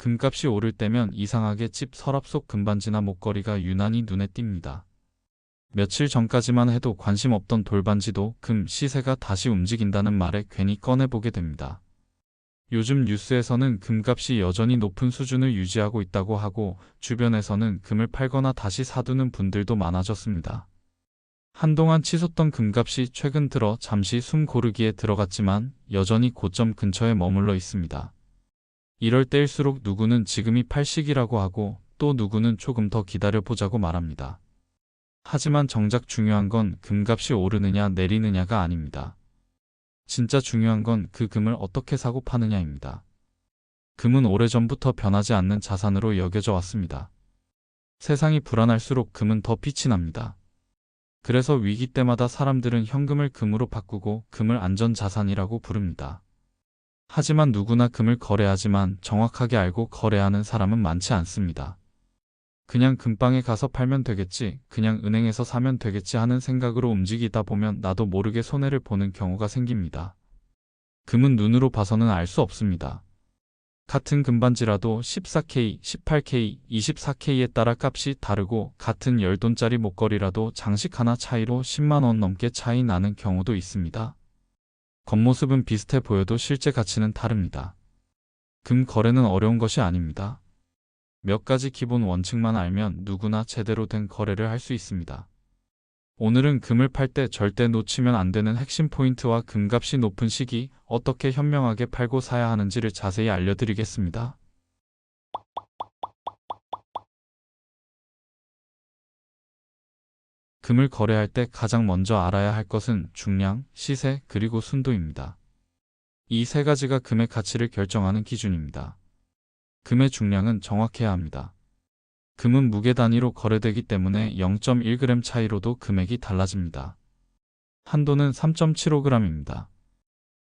금값이 오를 때면 이상하게 집 서랍 속 금반지나 목걸이가 유난히 눈에 띕니다. 며칠 전까지만 해도 관심 없던 돌반지도 금 시세가 다시 움직인다는 말에 괜히 꺼내보게 됩니다. 요즘 뉴스에서는 금값이 여전히 높은 수준을 유지하고 있다고 하고 주변에서는 금을 팔거나 다시 사두는 분들도 많아졌습니다. 한동안 치솟던 금값이 최근 들어 잠시 숨 고르기에 들어갔지만 여전히 고점 근처에 머물러 있습니다. 이럴 때일수록 누구는 지금이 팔 시기라고 하고 또 누구는 조금 더 기다려보자고 말합니다. 하지만 정작 중요한 건 금값이 오르느냐 내리느냐가 아닙니다. 진짜 중요한 건 그 금을 어떻게 사고 파느냐입니다. 금은 오래전부터 변하지 않는 자산으로 여겨져 왔습니다. 세상이 불안할수록 금은 더 빛이 납니다. 그래서 위기 때마다 사람들은 현금을 금으로 바꾸고 금을 안전자산이라고 부릅니다. 하지만 누구나 금을 거래하지만 정확하게 알고 거래하는 사람은 많지 않습니다. 그냥 금방에 가서 팔면 되겠지, 그냥 은행에서 사면 되겠지 하는 생각으로 움직이다 보면 나도 모르게 손해를 보는 경우가 생깁니다. 금은 눈으로 봐서는 알 수 없습니다. 같은 금반지라도 14K, 18K, 24K에 따라 값이 다르고 같은 10돈짜리 목걸이라도 장식 하나 차이로 10만원 넘게 차이 나는 경우도 있습니다. 겉모습은 비슷해 보여도 실제 가치는 다릅니다. 금 거래는 어려운 것이 아닙니다. 몇 가지 기본 원칙만 알면 누구나 제대로 된 거래를 할 수 있습니다. 오늘은 금을 팔 때 절대 놓치면 안 되는 핵심 포인트와 금값이 높은 시기, 어떻게 현명하게 팔고 사야 하는지를 자세히 알려드리겠습니다. 금을 거래할 때 가장 먼저 알아야 할 것은 중량, 시세, 그리고 순도입니다. 이 세 가지가 금의 가치를 결정하는 기준입니다. 금의 중량은 정확해야 합니다. 금은 무게 단위로 거래되기 때문에 0.1g 차이로도 금액이 달라집니다. 한도는 3.75g입니다.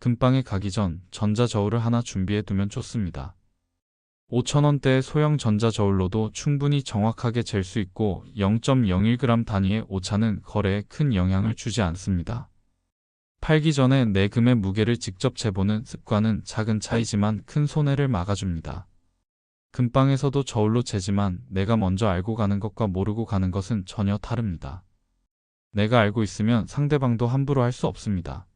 금방에 가기 전 전자저울을 하나 준비해 두면 좋습니다. 5천원대의 소형 전자저울로도 충분히 정확하게 잴 수 있고 0.01g 단위의 오차는 거래에 큰 영향을 주지 않습니다. 팔기 전에 내 금의 무게를 직접 재보는 습관은 작은 차이지만 큰 손해를 막아줍니다. 금방에서도 저울로 재지만 내가 먼저 알고 가는 것과 모르고 가는 것은 전혀 다릅니다. 내가 알고 있으면 상대방도 함부로 할 수 없습니다.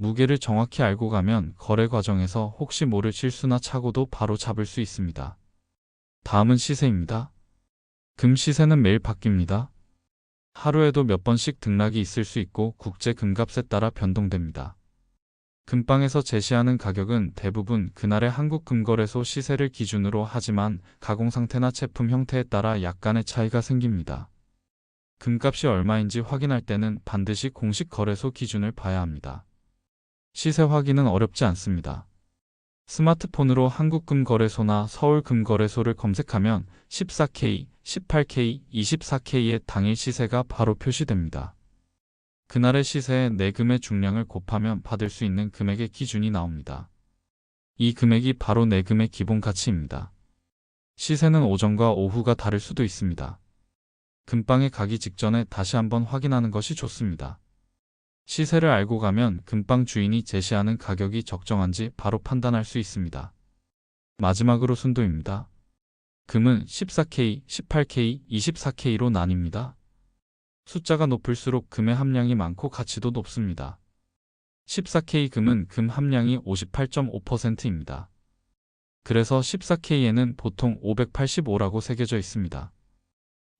무게를 정확히 알고 가면 거래 과정에서 혹시 모를 실수나 착오도 바로 잡을 수 있습니다. 다음은 시세입니다. 금 시세는 매일 바뀝니다. 하루에도 몇 번씩 등락이 있을 수 있고 국제 금값에 따라 변동됩니다. 금방에서 제시하는 가격은 대부분 그날의 한국 금거래소 시세를 기준으로 하지만 가공 상태나 제품 형태에 따라 약간의 차이가 생깁니다. 금값이 얼마인지 확인할 때는 반드시 공식 거래소 기준을 봐야 합니다. 시세 확인은 어렵지 않습니다. 스마트폰으로 한국금거래소나 서울금거래소를 검색하면 14K, 18K, 24K의 당일 시세가 바로 표시됩니다. 그날의 시세에 내 금의 중량을 곱하면 받을 수 있는 금액의 기준이 나옵니다. 이 금액이 바로 내 금의 기본 가치입니다. 시세는 오전과 오후가 다를 수도 있습니다. 금방에 가기 직전에 다시 한번 확인하는 것이 좋습니다. 시세를 알고 가면 금방 주인이 제시하는 가격이 적정한지 바로 판단할 수 있습니다. 마지막으로 순도입니다. 금은 14K, 18K, 24K로 나뉩니다. 숫자가 높을수록 금의 함량이 많고 가치도 높습니다. 14K 금은 금 함량이 58.5%입니다. 그래서 14K에는 보통 585라고 새겨져 있습니다.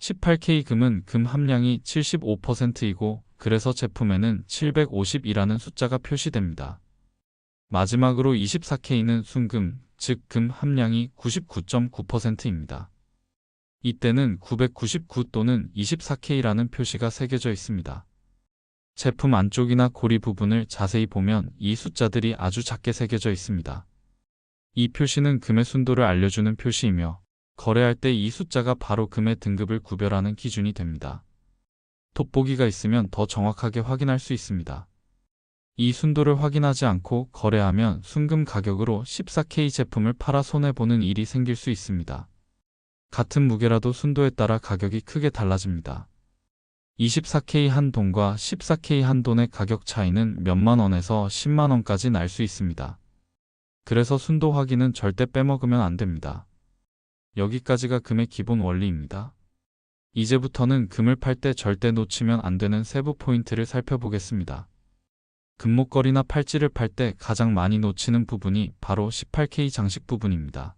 18K 금은 금 함량이 75%이고 그래서 제품에는 750이라는 숫자가 표시됩니다. 마지막으로 24K는 순금, 즉 금 함량이 99.9%입니다. 이때는 999 또는 24K라는 표시가 새겨져 있습니다. 제품 안쪽이나 고리 부분을 자세히 보면 이 숫자들이 아주 작게 새겨져 있습니다. 이 표시는 금의 순도를 알려주는 표시이며 거래할 때 이 숫자가 바로 금의 등급을 구별하는 기준이 됩니다. 돋보기가 있으면 더 정확하게 확인할 수 있습니다. 이 순도를 확인하지 않고 거래하면 순금 가격으로 14K 제품을 팔아 손해보는 일이 생길 수 있습니다. 같은 무게라도 순도에 따라 가격이 크게 달라집니다. 24K 한 돈과 14K 한 돈의 가격 차이는 몇만 원에서 10만 원까지 날 수 있습니다. 그래서 순도 확인은 절대 빼먹으면 안 됩니다. 여기까지가 금의 기본 원리입니다. 이제부터는 금을 팔 때 절대 놓치면 안 되는 세부 포인트를 살펴보겠습니다. 금목걸이나 팔찌를 팔 때 가장 많이 놓치는 부분이 바로 18K 장식 부분입니다.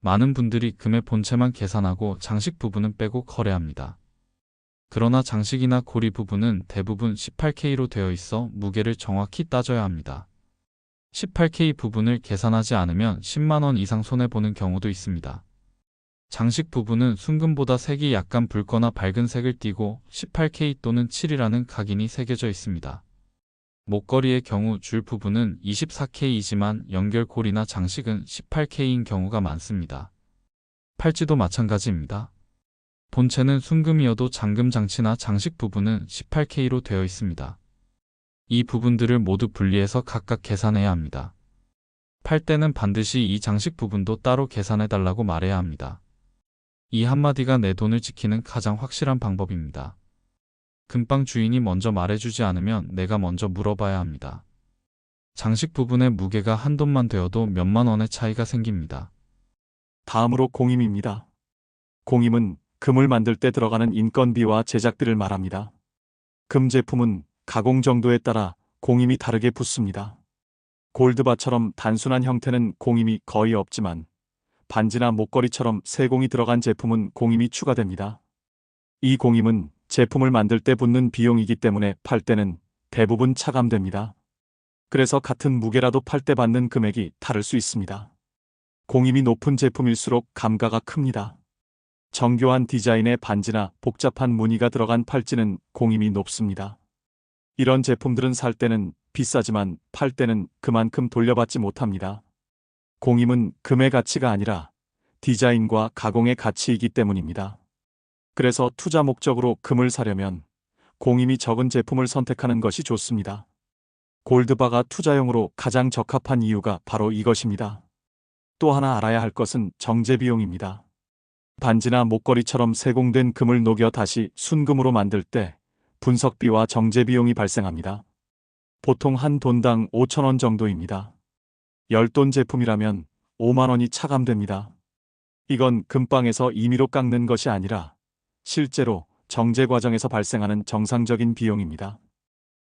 많은 분들이 금의 본체만 계산하고 장식 부분은 빼고 거래합니다. 그러나 장식이나 고리 부분은 대부분 18K로 되어 있어 무게를 정확히 따져야 합니다. 18K 부분을 계산하지 않으면 10만원 이상 손해보는 경우도 있습니다. 장식 부분은 순금보다 색이 약간 붉거나 밝은 색을 띠고 18K 또는 7이라는 각인이 새겨져 있습니다. 목걸이의 경우 줄 부분은 24K이지만 연결고리나 장식은 18K인 경우가 많습니다. 팔찌도 마찬가지입니다. 본체는 순금이어도 잠금 장치나 장식 부분은 18K로 되어 있습니다. 이 부분들을 모두 분리해서 각각 계산해야 합니다. 팔 때는 반드시 이 장식 부분도 따로 계산해 달라고 말해야 합니다. 이 한마디가 내 돈을 지키는 가장 확실한 방법입니다. 금방 주인이 먼저 말해주지 않으면 내가 먼저 물어봐야 합니다. 장식 부분의 무게가 한 돈만 되어도 몇만 원의 차이가 생깁니다. 다음으로 공임입니다. 공임은 금을 만들 때 들어가는 인건비와 제작비를 말합니다. 금 제품은 가공 정도에 따라 공임이 다르게 붙습니다. 골드바처럼 단순한 형태는 공임이 거의 없지만 반지나 목걸이처럼 세공이 들어간 제품은 공임이 추가됩니다. 이 공임은 제품을 만들 때 붙는 비용이기 때문에 팔 때는 대부분 차감됩니다. 그래서 같은 무게라도 팔 때 받는 금액이 다를 수 있습니다. 공임이 높은 제품일수록 감가가 큽니다. 정교한 디자인의 반지나 복잡한 무늬가 들어간 팔찌는 공임이 높습니다. 이런 제품들은 살 때는 비싸지만 팔 때는 그만큼 돌려받지 못합니다. 공임은 금의 가치가 아니라 디자인과 가공의 가치이기 때문입니다. 그래서 투자 목적으로 금을 사려면 공임이 적은 제품을 선택하는 것이 좋습니다. 골드바가 투자용으로 가장 적합한 이유가 바로 이것입니다. 또 하나 알아야 할 것은 정제 비용입니다. 반지나 목걸이처럼 세공된 금을 녹여 다시 순금으로 만들 때 분석비와 정제 비용이 발생합니다. 보통 한 돈당 5천원 정도입니다. 10돈 제품이라면 5만원이 차감됩니다. 이건 금방에서 임의로 깎는 것이 아니라 실제로 정제 과정에서 발생하는 정상적인 비용입니다.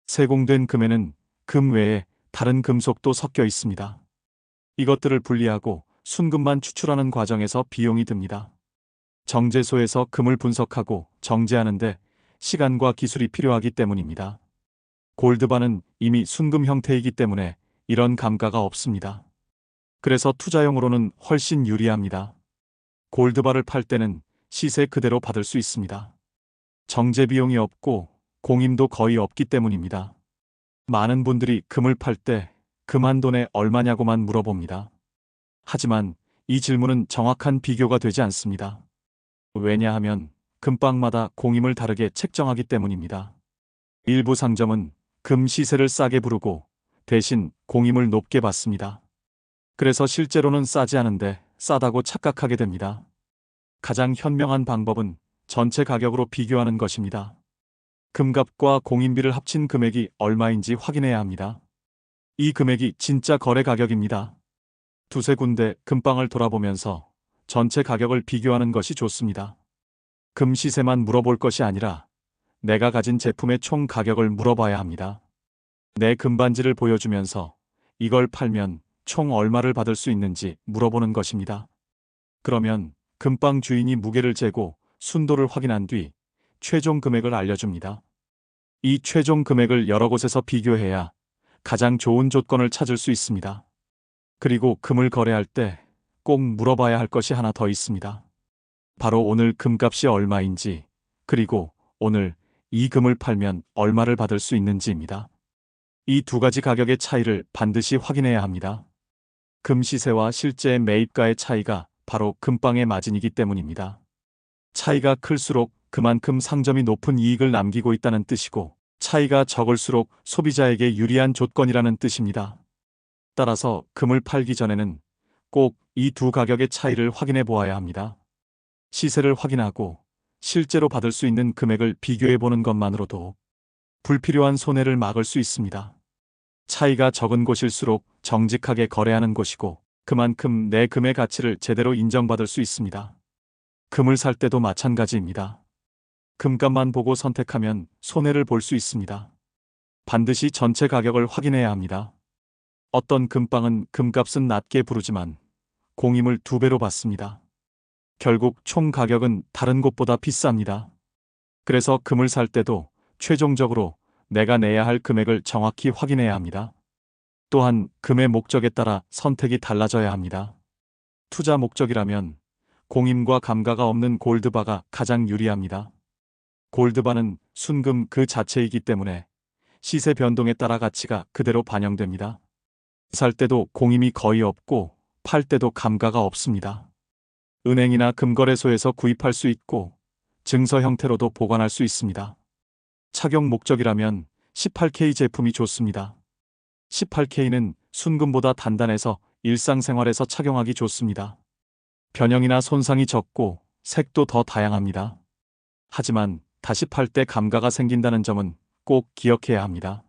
세공된 금에는 금 외에 다른 금속도 섞여 있습니다. 이것들을 분리하고 순금만 추출하는 과정에서 비용이 듭니다. 정제소에서 금을 분석하고 정제하는데 시간과 기술이 필요하기 때문입니다. 골드바는 이미 순금 형태이기 때문에 이런 감가가 없습니다. 그래서 투자용으로는 훨씬 유리합니다. 골드바를 팔 때는 시세 그대로 받을 수 있습니다. 정제 비용이 없고 공임도 거의 없기 때문입니다. 많은 분들이 금을 팔 때 금한 돈에 얼마냐고만 물어봅니다. 하지만 이 질문은 정확한 비교가 되지 않습니다. 왜냐하면 금방마다 공임을 다르게 책정하기 때문입니다. 일부 상점은 금 시세를 싸게 부르고 대신 공임을 높게 받습니다. 그래서 실제로는 싸지 않은데 싸다고 착각하게 됩니다. 가장 현명한 방법은 전체 가격으로 비교하는 것입니다. 금값과 공임비를 합친 금액이 얼마인지 확인해야 합니다. 이 금액이 진짜 거래 가격입니다. 두세 군데 금방을 돌아보면서 전체 가격을 비교하는 것이 좋습니다. 금 시세만 물어볼 것이 아니라 내가 가진 제품의 총 가격을 물어봐야 합니다. 내 금반지를 보여주면서 이걸 팔면 총 얼마를 받을 수 있는지 물어보는 것입니다. 그러면 금방 주인이 무게를 재고 순도를 확인한 뒤 최종 금액을 알려줍니다. 이 최종 금액을 여러 곳에서 비교해야 가장 좋은 조건을 찾을 수 있습니다. 그리고 금을 거래할 때 꼭 물어봐야 할 것이 하나 더 있습니다. 바로 오늘 금값이 얼마인지, 그리고 오늘 이 금을 팔면 얼마를 받을 수 있는지입니다. 이 두 가지 가격의 차이를 반드시 확인해야 합니다. 금 시세와 실제 매입가의 차이가 바로 금방의 마진이기 때문입니다. 차이가 클수록 그만큼 상점이 높은 이익을 남기고 있다는 뜻이고, 차이가 적을수록 소비자에게 유리한 조건이라는 뜻입니다. 따라서 금을 팔기 전에는 꼭 이 두 가격의 차이를 확인해 보아야 합니다. 시세를 확인하고 실제로 받을 수 있는 금액을 비교해 보는 것만으로도 불필요한 손해를 막을 수 있습니다. 차이가 적은 곳일수록 정직하게 거래하는 곳이고 그만큼 내 금의 가치를 제대로 인정받을 수 있습니다. 금을 살 때도 마찬가지입니다. 금값만 보고 선택하면 손해를 볼 수 있습니다. 반드시 전체 가격을 확인해야 합니다. 어떤 금방은 금값은 낮게 부르지만 공임을 두 배로 받습니다. 결국 총 가격은 다른 곳보다 비쌉니다. 그래서 금을 살 때도 최종적으로 내가 내야 할 금액을 정확히 확인해야 합니다. 또한 금의 목적에 따라 선택이 달라져야 합니다. 투자 목적이라면 공임과 감가가 없는 골드바가 가장 유리합니다. 골드바는 순금 그 자체이기 때문에 시세 변동에 따라 가치가 그대로 반영됩니다. 살 때도 공임이 거의 없고 팔 때도 감가가 없습니다. 은행이나 금거래소에서 구입할 수 있고 증서 형태로도 보관할 수 있습니다. 착용 목적이라면 18K 제품이 좋습니다. 18K는 순금보다 단단해서 일상생활에서 착용하기 좋습니다. 변형이나 손상이 적고 색도 더 다양합니다. 하지만 다시 팔 때 감가가 생긴다는 점은 꼭 기억해야 합니다.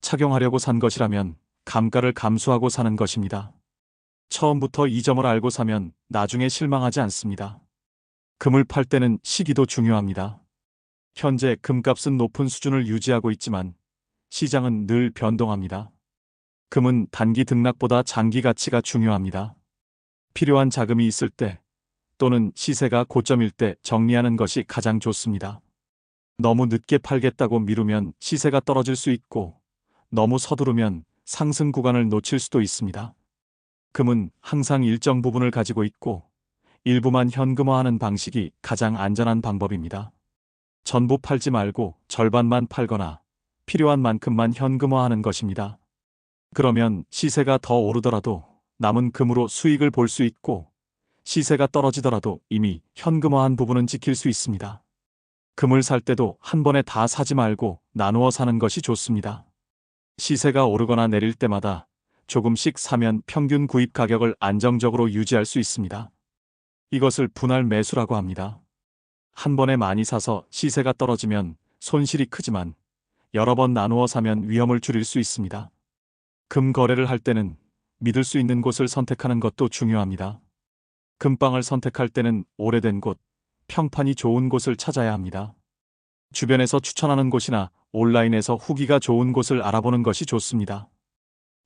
착용하려고 산 것이라면 감가를 감수하고 사는 것입니다. 처음부터 이 점을 알고 사면 나중에 실망하지 않습니다. 금을 팔 때는 시기도 중요합니다. 현재 금값은 높은 수준을 유지하고 있지만 시장은 늘 변동합니다. 금은 단기 등락보다 장기 가치가 중요합니다. 필요한 자금이 있을 때 또는 시세가 고점일 때 정리하는 것이 가장 좋습니다. 너무 늦게 팔겠다고 미루면 시세가 떨어질 수 있고 너무 서두르면 상승 구간을 놓칠 수도 있습니다. 금은 항상 일정 부분을 가지고 있고 일부만 현금화하는 방식이 가장 안전한 방법입니다. 전부 팔지 말고 절반만 팔거나 필요한 만큼만 현금화하는 것입니다. 그러면 시세가 더 오르더라도 남은 금으로 수익을 볼 수 있고 시세가 떨어지더라도 이미 현금화한 부분은 지킬 수 있습니다. 금을 살 때도 한 번에 다 사지 말고 나누어 사는 것이 좋습니다. 시세가 오르거나 내릴 때마다 조금씩 사면 평균 구입 가격을 안정적으로 유지할 수 있습니다. 이것을 분할 매수라고 합니다. 한 번에 많이 사서 시세가 떨어지면 손실이 크지만 여러 번 나누어 사면 위험을 줄일 수 있습니다. 금 거래를 할 때는 믿을 수 있는 곳을 선택하는 것도 중요합니다. 금방을 선택할 때는 오래된 곳, 평판이 좋은 곳을 찾아야 합니다. 주변에서 추천하는 곳이나 온라인에서 후기가 좋은 곳을 알아보는 것이 좋습니다.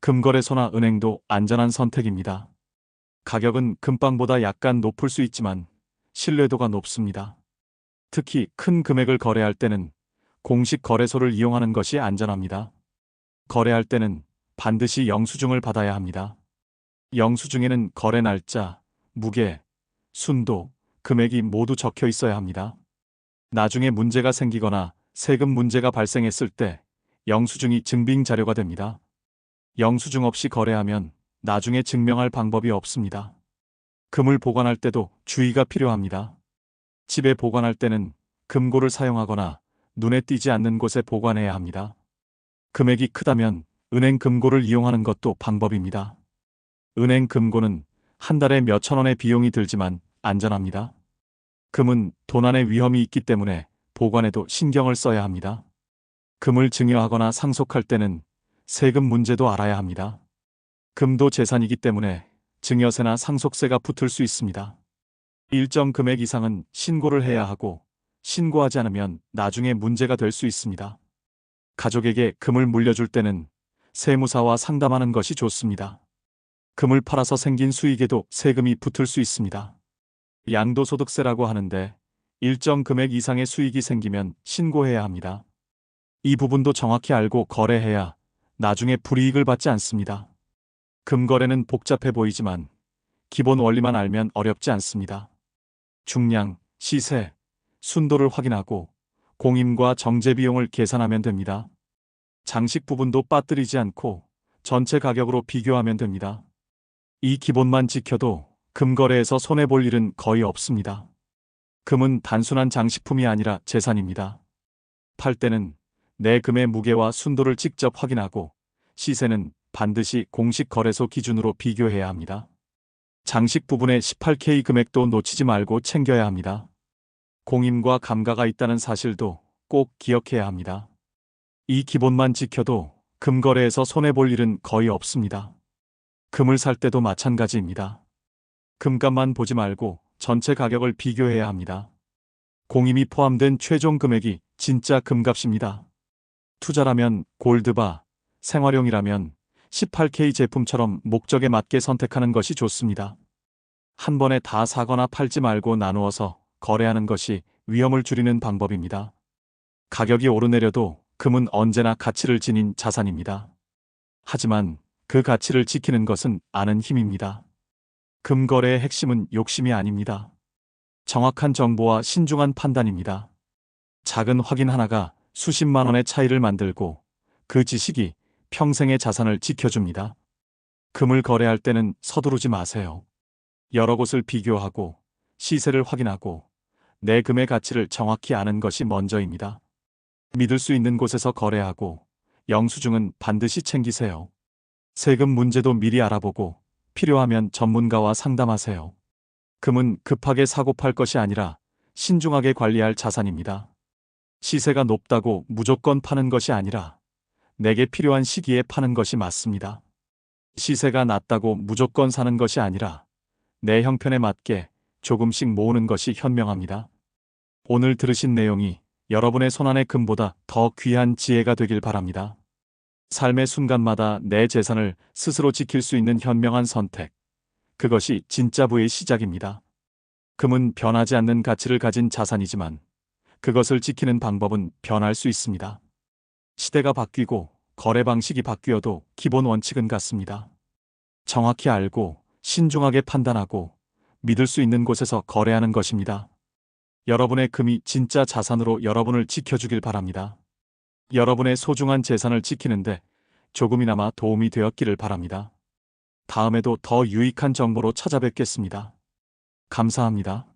금거래소나 은행도 안전한 선택입니다. 가격은 금방보다 약간 높을 수 있지만 신뢰도가 높습니다. 특히 큰 금액을 거래할 때는 공식 거래소를 이용하는 것이 안전합니다. 거래할 때는 반드시 영수증을 받아야 합니다. 영수증에는 거래 날짜, 무게, 순도, 금액이 모두 적혀 있어야 합니다. 나중에 문제가 생기거나 세금 문제가 발생했을 때 영수증이 증빙 자료가 됩니다. 영수증 없이 거래하면 나중에 증명할 방법이 없습니다. 금을 보관할 때도 주의가 필요합니다. 집에 보관할 때는 금고를 사용하거나 눈에 띄지 않는 곳에 보관해야 합니다. 금액이 크다면 은행 금고를 이용하는 것도 방법입니다. 은행 금고는 한 달에 몇천 원의 비용이 들지만 안전합니다. 금은 도난의 위험이 있기 때문에 보관에도 신경을 써야 합니다. 금을 증여하거나 상속할 때는 세금 문제도 알아야 합니다. 금도 재산이기 때문에 증여세나 상속세가 붙을 수 있습니다. 일정 금액 이상은 신고를 해야 하고 신고하지 않으면 나중에 문제가 될 수 있습니다. 가족에게 금을 물려줄 때는 세무사와 상담하는 것이 좋습니다. 금을 팔아서 생긴 수익에도 세금이 붙을 수 있습니다. 양도소득세라고 하는데 일정 금액 이상의 수익이 생기면 신고해야 합니다. 이 부분도 정확히 알고 거래해야 나중에 불이익을 받지 않습니다. 금거래는 복잡해 보이지만 기본 원리만 알면 어렵지 않습니다. 중량, 시세, 순도를 확인하고 공임과 정제 비용을 계산하면 됩니다. 장식 부분도 빠뜨리지 않고 전체 가격으로 비교하면 됩니다. 이 기본만 지켜도 금거래에서 손해볼 일은 거의 없습니다. 금은 단순한 장식품이 아니라 재산입니다. 팔 때는 내 금의 무게와 순도를 직접 확인하고 시세는 반드시 공식 거래소 기준으로 비교해야 합니다. 장식 부분의 18K 금액도 놓치지 말고 챙겨야 합니다. 공임과 감가가 있다는 사실도 꼭 기억해야 합니다. 이 기본만 지켜도 금 거래에서 손해볼 일은 거의 없습니다. 금을 살 때도 마찬가지입니다. 금값만 보지 말고 전체 가격을 비교해야 합니다. 공임이 포함된 최종 금액이 진짜 금값입니다. 투자라면 골드바, 생활용이라면 18K 제품처럼 목적에 맞게 선택하는 것이 좋습니다. 한 번에 다 사거나 팔지 말고 나누어서 거래하는 것이 위험을 줄이는 방법입니다. 가격이 오르내려도 금은 언제나 가치를 지닌 자산입니다. 하지만 그 가치를 지키는 것은 아는 힘입니다. 금 거래의 핵심은 욕심이 아닙니다. 정확한 정보와 신중한 판단입니다. 작은 확인 하나가 수십만 원의 차이를 만들고 그 지식이 평생의 자산을 지켜줍니다. 금을 거래할 때는 서두르지 마세요. 여러 곳을 비교하고 시세를 확인하고 내 금의 가치를 정확히 아는 것이 먼저입니다. 믿을 수 있는 곳에서 거래하고 영수증은 반드시 챙기세요. 세금 문제도 미리 알아보고 필요하면 전문가와 상담하세요. 금은 급하게 사고 팔 것이 아니라 신중하게 관리할 자산입니다. 시세가 높다고 무조건 파는 것이 아니라 내게 필요한 시기에 파는 것이 맞습니다. 시세가 낮다고 무조건 사는 것이 아니라 내 형편에 맞게 조금씩 모으는 것이 현명합니다. 오늘 들으신 내용이 여러분의 손안의 금보다 더 귀한 지혜가 되길 바랍니다. 삶의 순간마다 내 재산을 스스로 지킬 수 있는 현명한 선택. 그것이 진짜 부의 시작입니다. 금은 변하지 않는 가치를 가진 자산이지만 그것을 지키는 방법은 변할 수 있습니다. 시대가 바뀌고 거래 방식이 바뀌어도 기본 원칙은 같습니다. 정확히 알고 신중하게 판단하고 믿을 수 있는 곳에서 거래하는 것입니다. 여러분의 금이 진짜 자산으로 여러분을 지켜주길 바랍니다. 여러분의 소중한 재산을 지키는데 조금이나마 도움이 되었기를 바랍니다. 다음에도 더 유익한 정보로 찾아뵙겠습니다. 감사합니다.